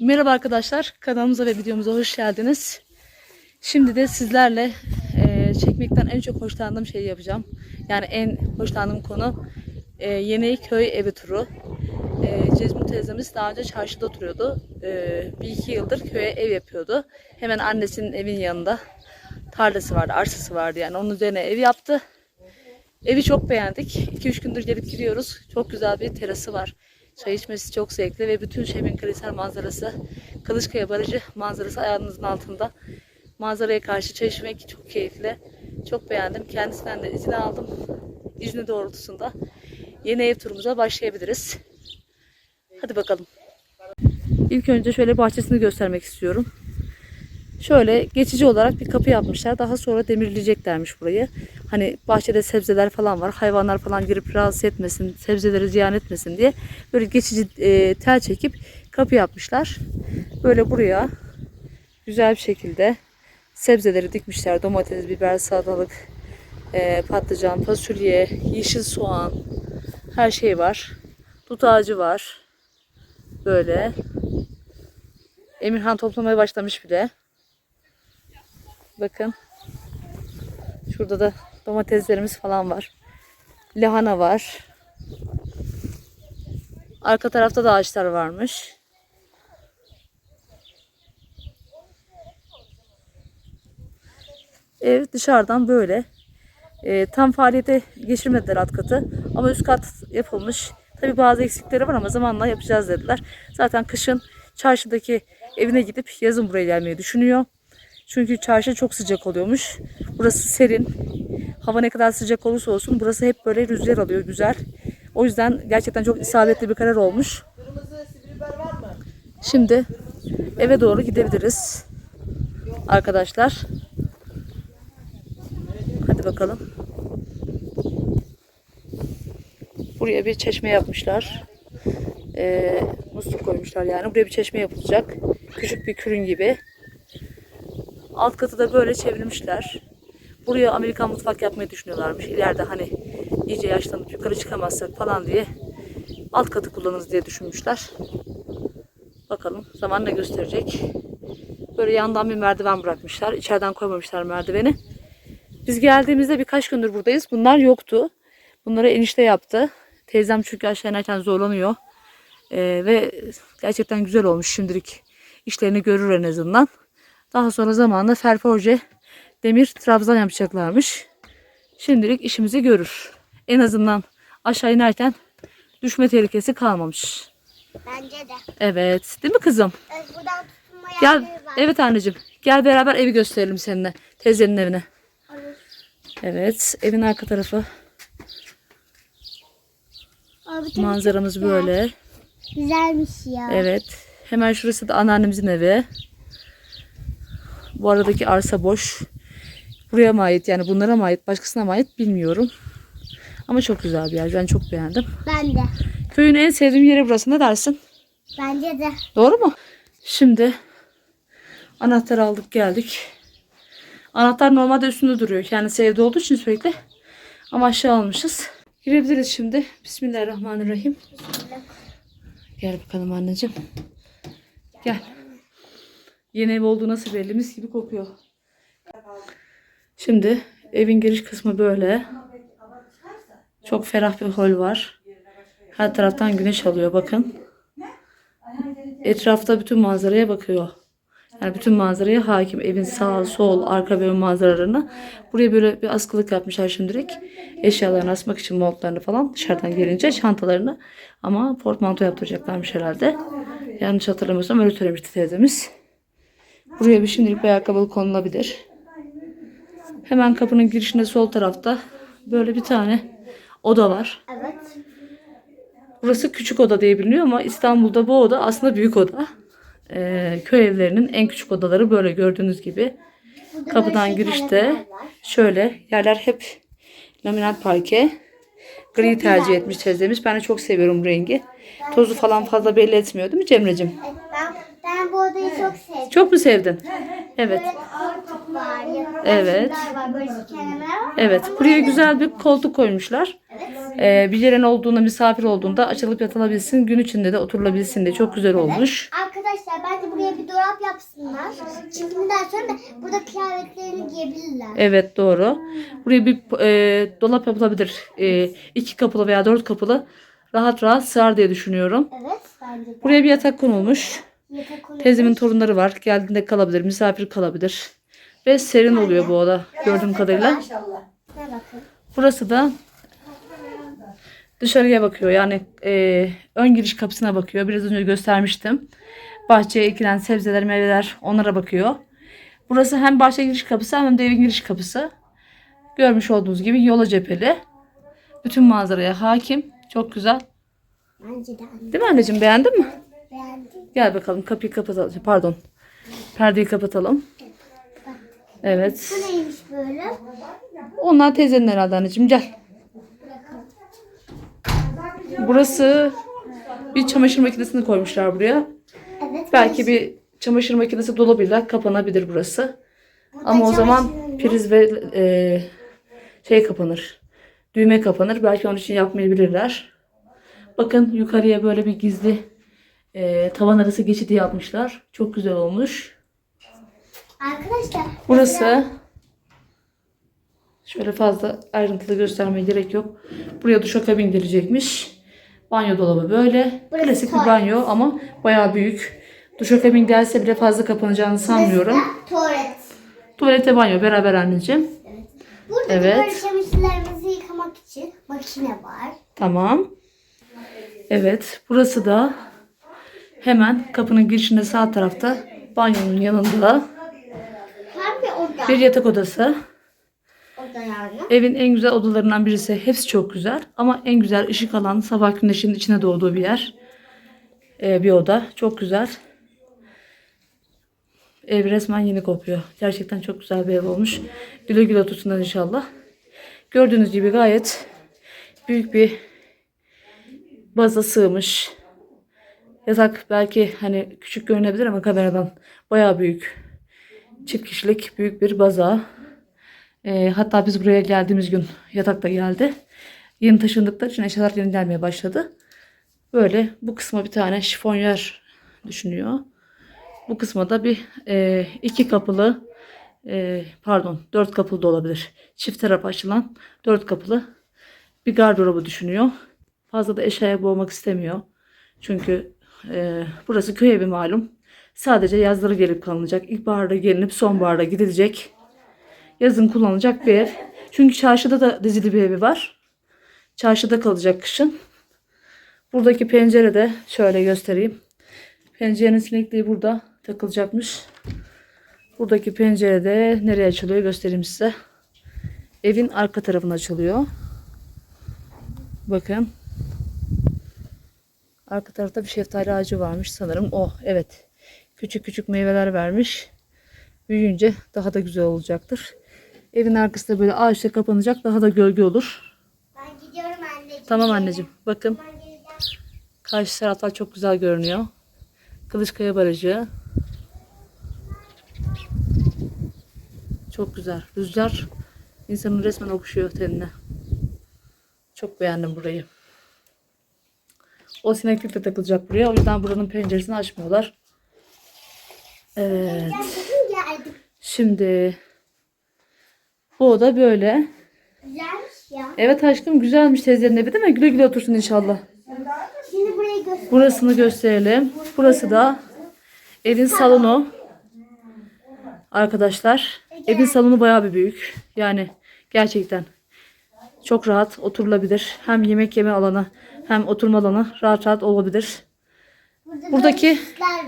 Merhaba arkadaşlar, kanalımıza ve videomuza hoş geldiniz. Şimdi de sizlerle e, çekmekten en çok hoşlandığım şeyi yapacağım. Yani en hoşlandığım konu e, yeni köy evi turu. E, Cezmi teyzemiz daha önce çarşıda oturuyordu. E, bir iki yıldır köye ev yapıyordu. Hemen annesinin evin yanında tarlası vardı, arsası vardı yani onun üzerine ev yaptı. Evi çok beğendik. 2-3 gündür gelip gidiyoruz. Çok güzel bir terası var. Çay içmesi çok zevkli ve bütün şehrin kırısal manzarası, Kılıçkaya Barajı manzarası ayağınızın altında. Manzaraya karşı çay içmek çok keyifli. Çok beğendim. Kendisinden de izin aldım. İzni doğrultusunda yeni ev turumuza başlayabiliriz. Hadi bakalım. İlk önce şöyle bahçesini göstermek istiyorum. Şöyle geçici olarak bir kapı yapmışlar. Daha sonra demirleyeceklermiş burayı. Hani bahçede sebzeler falan var. Hayvanlar falan girip rahatsız etmesin, sebzeleri ziyan etmesin diye böyle geçici e, tel çekip kapı yapmışlar. Böyle buraya güzel bir şekilde sebzeleri dikmişler. Domates, biber, salatalık, e, patlıcan, fasulye, yeşil soğan, her şey var. Dut ağacı var. Böyle. Emirhan toplamaya başlamış bile. Bakın. Şurada da domateslerimiz falan var. Lahana var. Arka tarafta da ağaçlar varmış. Ev dışarıdan böyle. Ee, tam faaliyete geçirmediler alt katı. Ama üst kat yapılmış. Tabi bazı eksikleri var ama zamanla yapacağız dediler. Zaten kışın çarşıdaki evine gidip yazın buraya gelmeyi düşünüyor. Çünkü çarşı çok sıcak oluyormuş. Burası serin. Hava ne kadar sıcak olursa olsun burası hep böyle rüzgar alıyor güzel. O yüzden gerçekten çok isabetli bir karar olmuş. Şimdi eve doğru gidebiliriz. Arkadaşlar. Hadi bakalım. Buraya bir çeşme yapmışlar. Ee, musluk koymuşlar yani. Buraya bir çeşme yapılacak. Küçük bir kürün gibi. Alt katı da böyle çevirmişler. Buraya Amerikan mutfak yapmayı düşünüyorlarmış. İleride hani iyice yaşlanıp yukarı çıkamazsak falan diye alt katı kullanırız diye düşünmüşler. Bakalım zaman ne gösterecek. Böyle yandan bir merdiven bırakmışlar. İçeriden koymamışlar merdiveni. Biz geldiğimizde birkaç gündür buradayız. Bunlar yoktu. Bunları enişte yaptı. Teyzem çünkü aşağı inerken zorlanıyor. Ee, ve gerçekten güzel olmuş şimdilik. işlerini görür en azından. Daha sonra zamanla ferforje demir trabzan yapacaklarmış. Şimdilik işimizi görür. En azından aşağı inerken düşme tehlikesi kalmamış. Bence de. Evet. Değil mi kızım? Evet, buradan tutunma Gel. var. Evet anneciğim. Gel beraber evi gösterelim seninle. Teyzenin evine. Olur. Evet. Evin arka tarafı. Abi, tabii Manzaramız güzel. böyle. Güzelmiş ya. Evet. Hemen şurası da anneannemizin evi. Bu aradaki arsa boş. Buraya mı ait yani bunlara mı ait başkasına mı ait bilmiyorum. Ama çok güzel bir yer. Ben çok beğendim. Ben de. Köyün en sevdiğim yeri burası. Ne dersin? Bence de. Doğru mu? Şimdi anahtar aldık geldik. Anahtar normalde üstünde duruyor. Kendisi evde olduğu için sürekli. Ama aşağı almışız. Girebiliriz şimdi. Bismillahirrahmanirrahim. Gel bakalım anneciğim. Gel. Yeni ev olduğu nasıl belli mis gibi kokuyor. Şimdi evin giriş kısmı böyle. Çok ferah bir hol var. Her taraftan güneş alıyor bakın. Etrafta bütün manzaraya bakıyor. Yani bütün manzaraya hakim. Evin sağ, sol, arka ön manzaralarına. Buraya böyle bir askılık yapmışlar şimdilik. Eşyalarını asmak için montlarını falan dışarıdan gelince çantalarını. Ama portmanto yaptıracaklarmış herhalde. Yanlış hatırlamıyorsam öyle söylemişti teyzemiz. Buraya bir şimdilik bir ayakkabılık konulabilir. Hemen kapının girişinde sol tarafta böyle bir tane oda var. Evet. Burası küçük oda diye biliniyor ama İstanbul'da bu oda aslında büyük oda. Ee, köy evlerinin en küçük odaları böyle gördüğünüz gibi. Burada Kapıdan girişte şöyle yerler hep laminat parke. Gri tercih etmiş teyzemiz. Ben de çok seviyorum rengi. Tozu falan fazla belli etmiyor değil mi Cemre'cim? Evet, ben, odayı çok sevdim. Çok mu sevdin? Evet. Böyle koltuk var. yanında Evet. şunlar var. Böyle kenarlar var. Evet. Buraya güzel bir koltuk koymuşlar. Ee, bir yerin olduğunda, misafir olduğunda açılıp yatılabilsin. Gün içinde de oturulabilsin diye. Çok güzel olmuş. Arkadaşlar ben dolap yapsınlar. Çekimden sonra da burada kıyafetlerini giyebilirler. Evet doğru. Buraya bir e, dolap yapılabilir. E, iki kapılı veya dört kapılı rahat rahat sığar diye düşünüyorum. Evet bence de. Buraya bir yatak konulmuş. Teyzemin torunları var. Geldiğinde kalabilir, misafir kalabilir. Ve serin oluyor bu oda gördüğüm kadarıyla. Burası da dışarıya bakıyor. Yani e, ön giriş kapısına bakıyor. Biraz önce göstermiştim. Bahçeye ekilen sebzeler, meyveler onlara bakıyor. Burası hem bahçe giriş kapısı hem de evin giriş kapısı. Görmüş olduğunuz gibi yola cepheli. Bütün manzaraya hakim. Çok güzel. Değil mi anneciğim? Beğendin mi? Gel bakalım kapıyı kapatalım. Pardon. Perdeyi kapatalım. Evet. Bu neymiş böyle? Onlar teyzenin herhalde anneciğim. Gel. Burası bir çamaşır makinesini koymuşlar buraya. Evet. Belki bir çamaşır makinesi dolabıyla kapanabilir burası. Ama o zaman priz ve e, şey kapanır. Düğme kapanır. Belki onun için yapmayabilirler. Bakın yukarıya böyle bir gizli e, tavan arası geçidi yapmışlar. Çok güzel olmuş. Arkadaşlar. Burası şöyle fazla ayrıntılı göstermeye gerek yok. Buraya duşakabin gelecekmiş. Banyo dolabı böyle. Burası Klasik bir tuvalet. banyo ama bayağı büyük. Duşakabin gelse bile fazla kapanacağını sanmıyorum. Tuvalet. Tuvalete banyo beraber anneciğim. Burada Evet. böyle çamaşırlarımızı yıkamak için makine var. Tamam. Evet. Burası da hemen kapının girişinde sağ tarafta banyonun yanında bir yatak odası. Evin en güzel odalarından birisi. Hepsi çok güzel. Ama en güzel ışık alan sabah güneşinin içine doğduğu bir yer. Ee, bir oda. Çok güzel. Ev resmen yeni kopuyor. Gerçekten çok güzel bir ev olmuş. Güle güle otursunlar inşallah. Gördüğünüz gibi gayet büyük bir baza sığmış. Yatak belki hani küçük görünebilir ama kameradan bayağı büyük. Çift kişilik büyük bir baza. Ee, hatta biz buraya geldiğimiz gün yatak da geldi. Yeni taşındıkları için eşyalar yeni gelmeye başladı. Böyle bu kısma bir tane şifonyer düşünüyor. Bu kısma da bir e, iki kapılı e, pardon dört kapılı da olabilir. Çift taraf açılan dört kapılı bir gardırobu düşünüyor. Fazla da eşyaya boğmak istemiyor. Çünkü e, burası köy evi malum. Sadece yazları gelip kalınacak. İlkbaharda gelinip sonbaharda gidilecek yazın kullanılacak bir ev. Çünkü çarşıda da dizili bir evi var. Çarşıda kalacak kışın. Buradaki pencere de şöyle göstereyim. Pencerenin sinekliği burada takılacakmış. Buradaki pencere de nereye açılıyor göstereyim size. Evin arka tarafına açılıyor. Bakın. Arka tarafta bir şeftali ağacı varmış sanırım. O evet. Küçük küçük meyveler vermiş. Büyüyünce daha da güzel olacaktır. Evin arkası da böyle ağaçla kapanacak. Daha da gölge olur. Ben gidiyorum anneciğim. Tamam anneciğim. Bakın karşı taraflar çok güzel görünüyor. Kılıçkaya Barajı. Çok güzel. Rüzgar insanın resmen okşuyor tenine. Çok beğendim burayı. O sineklik de takılacak buraya. O yüzden buranın penceresini açmıyorlar. Evet. Şimdi bu oda böyle. Güzelmiş ya. Evet aşkım güzelmiş teyzenin evi değil mi? Güle güle otursun inşallah. Şimdi burayı göster. Burasını gösterelim. Burası da evin salonu. Arkadaşlar evin salonu bayağı bir büyük. Yani gerçekten çok rahat oturulabilir. Hem yemek yeme alanı hem oturma alanı rahat rahat olabilir. Burada Buradaki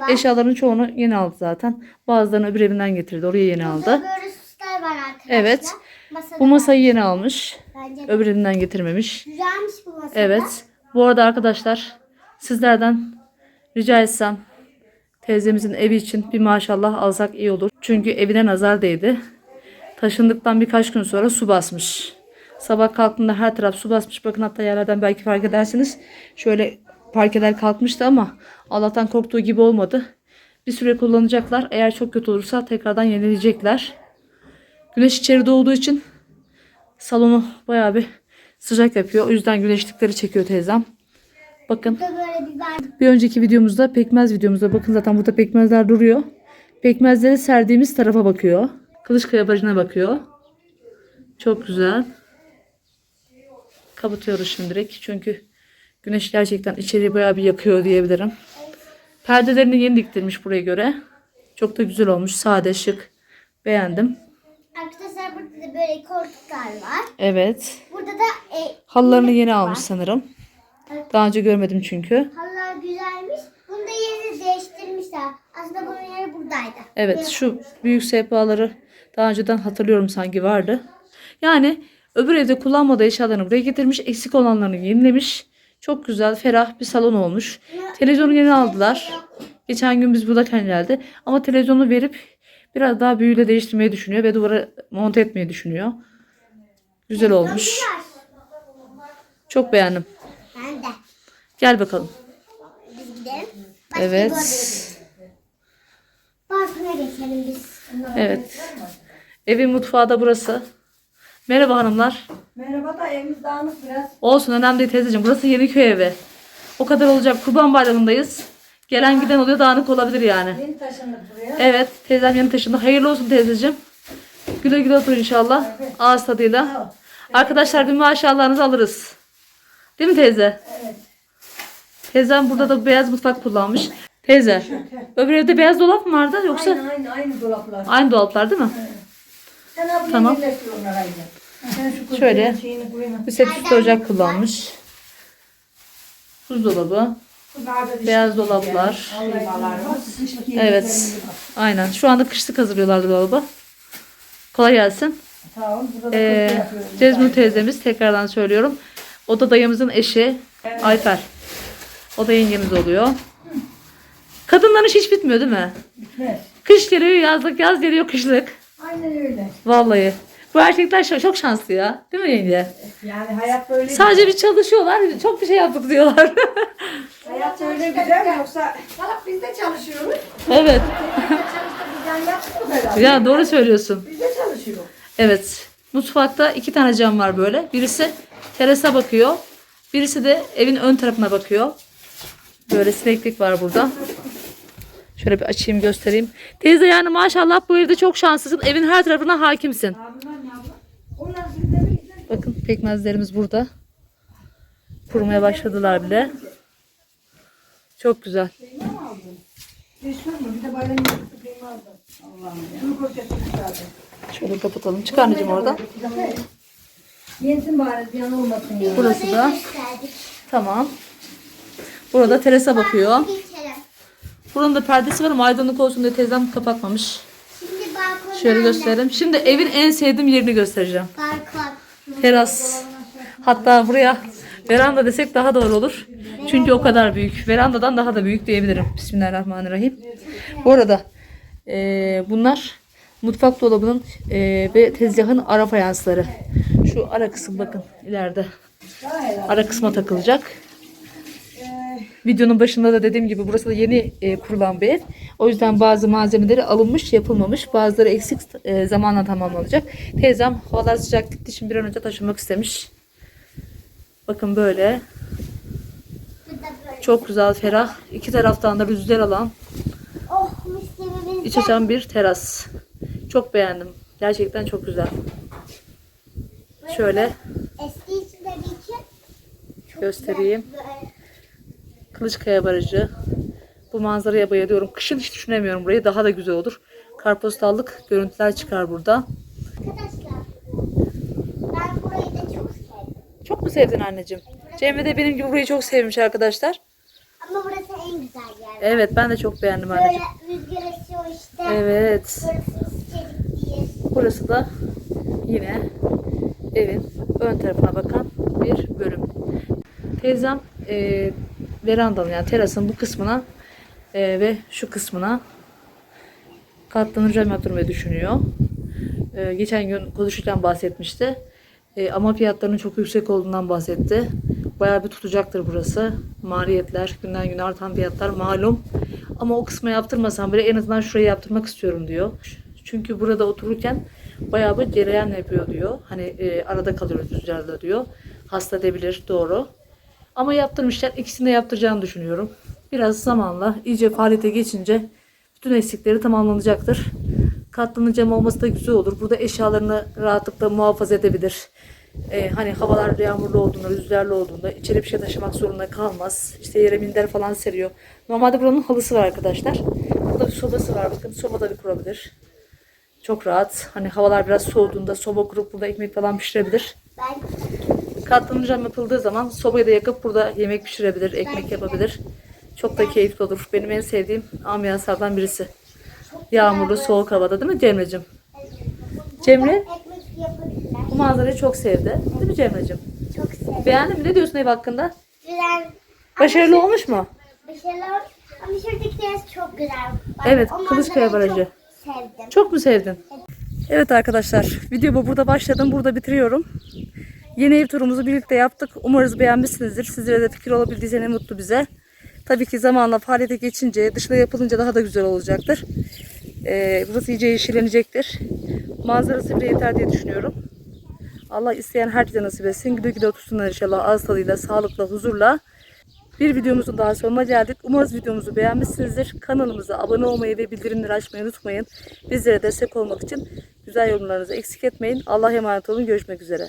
var. Eşyaların çoğunu yeni aldı zaten. Bazılarını öbür evinden getirdi. Oraya yeni Burada aldı. böyle süsler var arkadaşlar. Evet. Masada Bu masayı yeni almış. var. Bence Öbür evinden getirmemiş. güzelmiş bu masa. Evet. Bu arada arkadaşlar sizlerden rica etsem teyzemizin evi için bir maşallah alsak iyi olur. Çünkü evine nazar değdi. Taşındıktan birkaç gün sonra su basmış. Sabah kalktığında her taraf su basmış. Bakın hatta yerlerden belki fark edersiniz. Şöyle parkeler kalkmıştı ama Allah'tan korktuğu gibi olmadı. Bir süre kullanacaklar. Eğer çok kötü olursa tekrardan yenileyecekler. Güneş içeri doğduğu için salonu bayağı bir sıcak yapıyor. O yüzden güneşlikleri çekiyor teyzem. Bakın bir önceki videomuzda pekmez videomuzda bakın zaten burada pekmezler duruyor. Pekmezleri serdiğimiz tarafa bakıyor. Kılıçkaya barajına bakıyor. Çok güzel. Kapatıyoruz şimdilik. Çünkü güneş gerçekten içeriği bayağı bir yakıyor diyebilirim. Perdelerini yeni diktirmiş buraya göre. Çok da güzel olmuş. Sade, şık. Beğendim. Arkadaşlar burada da böyle koltuklar var. Evet. Burada da e, Halılarını yeni var. almış sanırım. Daha önce görmedim çünkü. Halılar güzelmiş. Bunu da yerini değiştirmişler. Aslında bunun yeri buradaydı. Evet şu büyük sehpaları daha önceden hatırlıyorum sanki vardı. Yani öbür evde kullanmadığı eşyalarını buraya getirmiş. Eksik olanlarını yenilemiş. Çok güzel ferah bir salon olmuş. Televizyonu yeni aldılar. Geçen gün biz buradayken geldi. Ama televizyonu verip biraz daha büyüyle değiştirmeyi düşünüyor ve duvara monte etmeyi düşünüyor. Güzel olmuş. Çok beğendim. Ben de. Gel bakalım. Biz gidelim. Başka Evet. Balkona geçelim biz. Evet. Evin mutfağı da burası. Merhaba hanımlar. Merhaba da evimiz dağınık biraz. Olsun önemli değil teyzeciğim. Burası Yeniköy evi. O kadar olacak. Kurban bayramındayız. Gelen giden oluyor dağınık olabilir yani. Yeni taşındık buraya. Evet teyzem yeni taşındı. Hayırlı olsun teyzeciğim. Güle güle otur inşallah. Ağız tadıyla. Arkadaşlar bir maşallahınızı alırız. Değil mi teyze? Evet. Teyzem burada da beyaz mutfak kullanmış. Teyze. Öbür evde beyaz dolap mı vardı yoksa Aynı aynı aynı dolaplar. aynı dolaplar değil mi? Sen Tamam. Şöyle. Bir set ocak kullanmış. Buzdolabı. Beyaz dolaplar. Evet. Aynen. Şu anda kışlık hazırlıyorlar dolabı. Kolay gelsin. Sağ Ee. Cezmi teyzemiz tekrardan söylüyorum. O da dayımızın eşi Ayfer. O da yengemiz oluyor. Kadınların iş hiç bitmiyor değil mi? Bitmez. Kış geliyor yazlık, yaz geliyor kışlık. Aynen öyle. Vallahi. Bu erkekler çok şanslı ya. Değil mi yenge? Yani hayat böyle Sadece bir çalışıyorlar, çok bir şey yaptık diyorlar. Hayat öyle güzel yoksa Valla biz de çalışıyoruz. evet. Bizden yapmıyor herhalde. Ya doğru söylüyorsun. Biz de çalışıyoruz. Evet. Mutfakta iki tane cam var böyle. Birisi terasa bakıyor. Birisi de evin ön tarafına bakıyor. Böyle sineklik var burada. Şöyle bir açayım göstereyim. Teyze yani maşallah bu evde çok şanslısın. Evin her tarafına hakimsin. Bakın pekmezlerimiz burada. Kurumaya başladılar bile. Çok güzel. Şöyle kapatalım. Çık anneciğim orada. Yensin bari ziyan olmasın ya. Burası da tamam. Burada terasa bakıyor. Buranın da perdesi var ama aydınlık olsun diye teyzem kapatmamış. Şimdi balkon. Şöyle gösterelim. Şimdi evin en sevdiğim yerini göstereceğim. Balkon. Teras. Hatta buraya veranda desek daha doğru olur. Çünkü o kadar büyük. Verandadan daha da büyük diyebilirim. Bismillahirrahmanirrahim. Bu arada eee, bunlar mutfak dolabının eee, ve tezgahın ara fayansları. Şu ara kısım bakın ileride. Ara kısma takılacak. Videonun başında da dediğim gibi burası da yeni e, kurulan bir ev. O yüzden bazı malzemeleri alınmış, yapılmamış. Bazıları eksik e, zamanla tamamlanacak. Teyzem havalar sıcak gittiği için bir an önce taşınmak istemiş. Bakın böyle. Çok güzel, ferah. İki taraftan da rüzgar alan, Oh iç açan bir teras. Çok beğendim. Gerçekten çok güzel. Şöyle Eski içinde bir iki. Çok göstereyim. Böyle. Kılıçkaya Barajı. Bu manzaraya bayılıyorum. Kışın hiç düşünemiyorum burayı. Daha da güzel olur. Karpostallık görüntüler çıkar burada. Arkadaşlar ben burayı da çok sevdim. Çok mu sevdin anneciğim? Cemre de benim gibi burayı çok sevmiş arkadaşlar. Ama burası en güzel yer. Evet ben de çok beğendim Böyle anneciğim. rüzgar esiyor işte. Evet. Burası. Burası da yine evin ön tarafına bakan bir bölüm. Teyzem e, verandanın yani terasın bu kısmına e, ve şu kısmına katlanır cam yaptırmayı düşünüyor. E, geçen gün konuşurken bahsetmişti. E, ama fiyatlarının çok yüksek olduğundan bahsetti. Bayağı bir tutacaktır burası. Maliyetler, günden güne artan fiyatlar malum. Ama o kısma yaptırmasam bile en azından şurayı yaptırmak istiyorum diyor. Çünkü burada otururken bayağı bir cereyan yapıyor diyor. Hani e, arada kalıyoruz rüzgarda diyor. Hasta edebilir doğru. Ama yaptırmışlar. İkisini de yaptıracağını düşünüyorum. Biraz zamanla iyice faaliyete geçince bütün eksikleri tamamlanacaktır. Katlanın cam olması da güzel olur. Burada eşyalarını rahatlıkla muhafaza edebilir. Ee, hani havalar yağmurlu olduğunda, rüzgarlı olduğunda içeri bir şey taşımak zorunda kalmaz. İşte yere minder falan seriyor. Normalde buranın halısı var arkadaşlar. Burada bir sobası var. Bakın sobada bir kurabilir. Çok rahat. Hani havalar biraz soğuduğunda soba kurup burada ekmek falan pişirebilir. Ben Katlanır cam yapıldığı zaman sobayı da yakıp burada yemek pişirebilir, ekmek yapabilir. Çok da keyifli olur. Benim en sevdiğim ambiyanslardan birisi. Yağmurlu, soğuk havada değil mi Cemre'cim? Cemre bu manzarayı çok sevdi. Değil mi Cemre'cim? Çok sevdim. Beğendin mi? Ne diyorsun ev hakkında? Güzel. Başarılı olmuş mu? Başarılı. Ama şuradaki deniz çok güzel. Evet, Kılıçkaya Barajı. Çok sevdim. Çok mu sevdin? Evet arkadaşlar, videomu burada başladım. Burada bitiriyorum. Yeni ev turumuzu birlikte yaptık. Umarız beğenmişsinizdir. Sizlere de fikir olabildiyse ne mutlu bize. Tabii ki zamanla faaliyete geçince, dışında yapılınca daha da güzel olacaktır. Ee, burası iyice yeşillenecektir. Manzarası bile yeter diye düşünüyorum. Allah isteyen herkese nasip etsin. Güle güle otursunlar inşallah. Ağız tadıyla, sağlıkla, huzurla. Bir videomuzun daha sonuna geldik. Umarız videomuzu beğenmişsinizdir. Kanalımıza abone olmayı ve bildirimleri açmayı unutmayın. Bizlere destek olmak için güzel yorumlarınızı eksik etmeyin. Allah'a emanet olun. Görüşmek üzere.